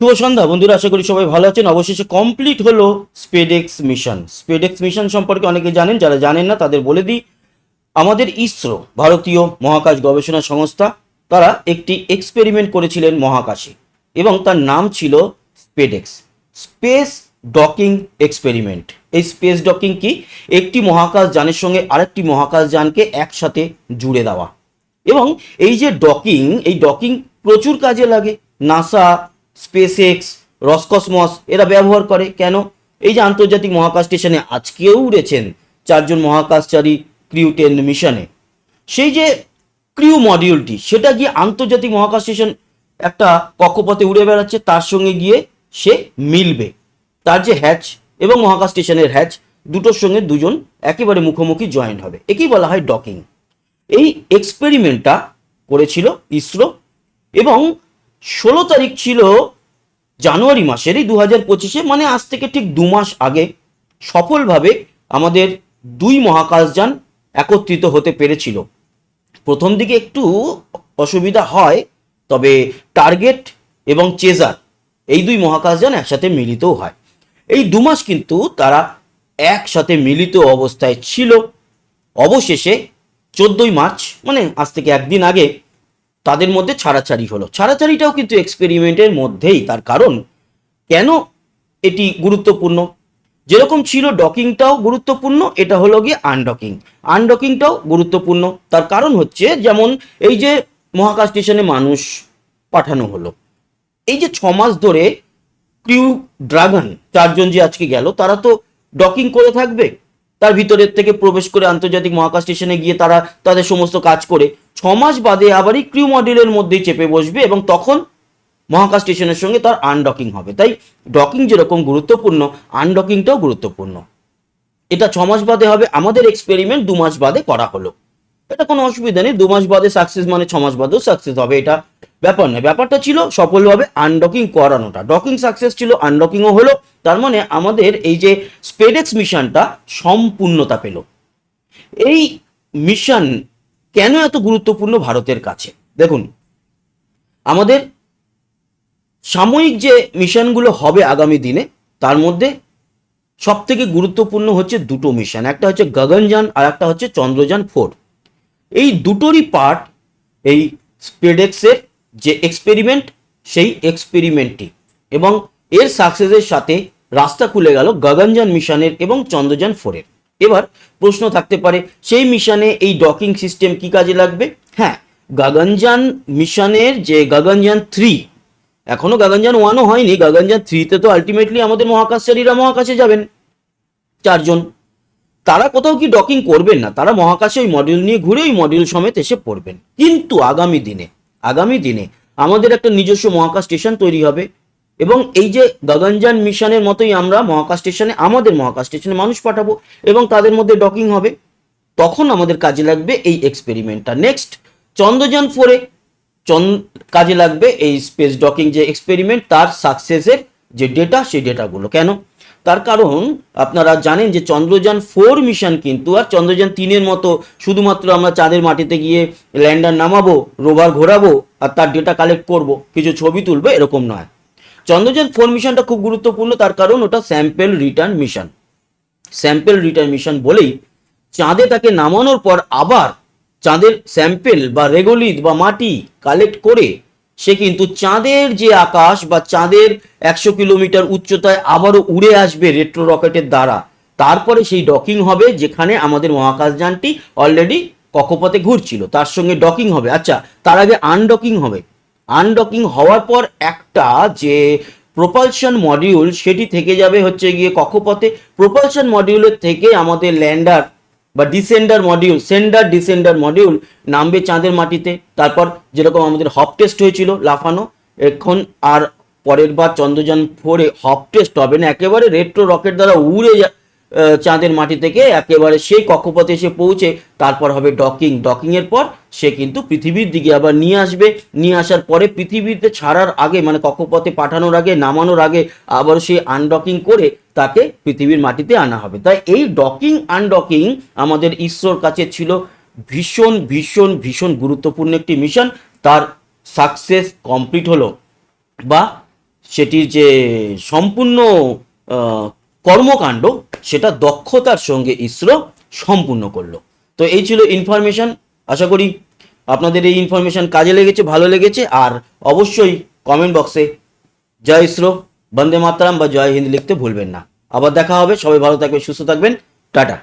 শুভ সন্ধ্যা। বন্ধুরা, আশা করি সবাই ভালো আছেন। অবশেষে কমপ্লিট হলো স্পেডেক্স মিশন স্পেডেক্স মিশন সম্পর্কে অনেকে জানেন, যারা জানেন না, তাদের বলে দিই, আমাদের ইসরো, ভারতীয় মহাকাশ গবেষণা সংস্থা, তারা একটি এক্সপেরিমেন্ট করেছিলেন মহাকাশে, এবং তার নাম ছিল স্পেডেক্স স্পেস ডকিং এক্সপেরিমেন্ট এই স্পেস ডকিং কি? একটি মহাকাশ যানের সঙ্গে আরেকটি মহাকাশ যানকে একসাথে জুড়ে দেওয়া। এবং এই যে ডকিং এই ডকিং প্রচুর কাজে লাগে। নাসা স্পেস এক্স রসকসমস, এরা ব্যবহার করে। কেন? এই যে আন্তর্জাতিক মহাকাশ স্টেশনে আজকেও উড়েছেন চারজন মহাকাশচারী ক্রিউ টেন মিশনে। সেই যে ক্রিউ মডিউলটি, সেটা গিয়ে আন্তর্জাতিক মহাকাশ স্টেশন একটা কক্ষপথে উড়ে বেড়াচ্ছে, তার সঙ্গে গিয়ে সে মিলবে। তার যে হ্যাচ এবং মহাকাশ স্টেশনের হ্যাচ, দুটোর সঙ্গে দুজন একেবারে মুখোমুখি জয়েন্ট হবে। একেই বলা হয় ডকিং। এই এক্সপেরিমেন্টটা করেছিল ইসরো এবং ষোলো তারিখ ছিল জানুয়ারি মাসেরই দু হাজার পঁচিশে মানে আজ থেকে ঠিক দু মাস আগে। সফলভাবে আমাদের দুই মহাকাশযান একত্রিত হতে পেরেছিল। প্রথম দিকে একটু অসুবিধা হয়, তবে টার্গেট এবং চেজার এই দুই মহাকাশযান একসাথে মিলিতও হয়। এই দু মাস কিন্তু তারা একসাথে মিলিত অবস্থায় ছিল। অবশেষে চোদ্দই মার্চ মানে আজ থেকে একদিন আগে তাদের মধ্যে ছাড়াছাড়ি হলো। ছাড়াছাড়িটাও কিন্তু এক্সপেরিমেন্টের মধ্যেই, তার কারণ কেন এটি গুরুত্বপূর্ণ? যেরকম ছিল ডকিংটাও গুরুত্বপূর্ণ, এটা হলো গিয়ে আনডকিং আনডকিংটাও গুরুত্বপূর্ণ, তার কারণ হচ্ছে যেমন এই যে মহাকাশ স্টেশনে মানুষ পাঠানো হলো। এই যে ছমাস ধরে ক্রিউ ড্রাগন চারজন যে আজকে গেল, তারা তো ডকিং করে থাকবে। তার ভিতরের থেকে প্রবেশ করে আন্তর্জাতিক মহাকাশ স্টেশনে গিয়ে তারা তাদের সমস্ত কাজ করে। ছ মাস বাদে আবারই ক্রিউ মডেলের মধ্যেই চেপে বসবে এবং তখন মহাকাশ স্টেশনের সঙ্গে তার আনডকিং হবে। তাই ডকিং যেরকম গুরুত্বপূর্ণ, আনডকিংটাও গুরুত্বপূর্ণ। এটা ছ মাস বাদে হবে, আমাদের এক্সপেরিমেন্ট দু মাস বাদে করা হলো। এটা কোনো অসুবিধা নেই দু মাস বাদে সাকসেস মানে ছ মাস বাদেও সাকসেস হবে, এটা ব্যাপার নয়। ব্যাপারটা ছিল সফলভাবে আনডকিং করানোটা। ডকিং সাকসেস ছিল আনডকিংও হলো, তার মানে আমাদের এই যে স্পেডেক্স মিশনটা সম্পূর্ণতা পেল। এই মিশন কেন এত গুরুত্বপূর্ণ ভারতের কাছে? দেখুন, আমাদের সাময়িক যে মিশনগুলো হবে আগামী দিনে, তার মধ্যে সব থেকে গুরুত্বপূর্ণ হচ্ছে দুটো মিশন। একটা হচ্ছে গগনযান আর একটা হচ্ছে চন্দ্রযান ফোর। এই দুটোরই পার্ট এই স্পেডেক্সের যে এক্সপেরিমেন্ট সেই এক্সপেরিমেন্টটি এবং এর সাকসেসের সাথে রাস্তা খুলে গেল গগনযান মিশনের এবং চন্দ্রযান ফোরের এবার প্রশ্ন থাকতে পারে, সেই মিশনে এই ডকিং সিস্টেম কি কাজে লাগবে? হ্যাঁ গগনযান মিশনের যে গগনযান থ্রি এখনও গগনযান ওয়ানও হয়নি গগনযান থ্রিতে তো আলটিমেটলি আমাদের মহাকাশচারীরা মহাকাশে যাবেন। চারজন। তারা কোথাও কি ডকিং করবেন না, তারা মহাকাশে ওই মডিউল নিয়ে ঘুরে ওই মডিউল সমেত এসে পড়বেন। কিন্তু আগামী দিনে আগামী দিনে আমাদের একটা নিজস্ব মহাকাশ স্টেশন তৈরি হবে। এবং এই যে গগনযান মিশনের মতোই আমরা মহাকাশ স্টেশনে, আমাদের মহাকাশ স্টেশনে মানুষ পাঠাবো এবং তাদের মধ্যে ডকিং হবে, তখন আমাদের কাজে লাগবে এই এক্সপেরিমেন্টটা নেক্সট চন্দ্রযান ফোরে কাজে লাগবে এই স্পেস ডকিং যে এক্সপেরিমেন্ট তার সাকসেসের যে ডেটা সেই ডেটাগুলো কেন? তার কারণ আপনারা জানেন যে চন্দ্রযান ফোর মিশন কিন্তু, আর চন্দ্রযান তিনের মতো শুধুমাত্র আমরা চাঁদের মাটিতে গিয়ে ল্যান্ডার নামাবো, রোভার ঘোরাবো, আর তার ডেটা কালেক্ট করব, কিছু ছবি তুলবো, এরকম নয়। চন্দ্রযান ফোর মিশনটা খুব গুরুত্বপূর্ণ, তার কারণ ওটা sample return mission. Sample return mission বলেই চাঁদে তাকে নামানোর পর আবার চাঁদের স্যাম্পেল বা রেগোলিত বা মাটি কালেক্ট করে সে কিন্তু চাঁদের যে আকাশ বা চাঁদের একশো কিলোমিটার উচ্চতায় আবারও উড়ে আসবে রেট্রো রকেটের দ্বারা। তারপরে সেই ডকিং হবে যেখানে আমাদের মহাকাশযানটি অলরেডি কক্ষপথে ঘুরছিল, তার সঙ্গে ডকিং হবে। আচ্ছা তার আগে আনডকিং হবে। আনডকিং হওয়ার পর একটা যে প্রোপালশন মডিউল, সেটি থেকে যাবে হচ্ছে গিয়ে কক্ষপথে। প্রোপালশন মডিউলের থেকে আমাদের ল্যান্ডার বা descender module, sender descender module নামবে চাঁদের মাটিতে। তারপর যেরকম আমাদের হপ টেস্ট হয়েছিল লাফানো, এখন আর পরের বার চন্দ্রযান ফোরে হপ টেস্ট হবে না। একেবারে রেট্রো রকেট দ্বারা উড়ে যা- চাঁদের মাটি থেকে একেবারে সেই কক্ষপথে এসে পৌঁছে তারপর হবে ডকিং। ডকিং এর পর সে কিন্তু পৃথিবীর দিকে আবার নিয়ে আসবে। নিয়ে আসার পরে পৃথিবীতে ছাড়ার আগে মানে কক্ষপথে পাঠানোর আগে, নামানোর আগে আবার সেই আনডকিং করে তাকে পৃথিবীর মাটিতে আনা হবে। তাই এই ডকিং, আনডকিং আমাদের ইসরোর কাছে ছিল ভীষণ ভীষণ ভীষণ গুরুত্বপূর্ণ একটি মিশন। তার সাকসেস কমপ্লিট হলো বা সেটির যে সম্পূর্ণ কর্মকাণ্ড সেটা দক্ষতার সঙ্গে ইসরো সম্পূর্ণ করল। তো এই ছিল ইনফরমেশন আশা করি আপনাদের এই ইনফরমেশন কাজে লেগেছে, ভালো লেগেছে। আর অবশ্যই কমেন্ট বক্সে জয় ইসরো, বন্দে মাতারাম বা জয় হিন্দ লিখতে ভুলবেন না। আবার দেখা হবে। সবাই ভালো থাকবেন, সুস্থ থাকবেন। টাটা।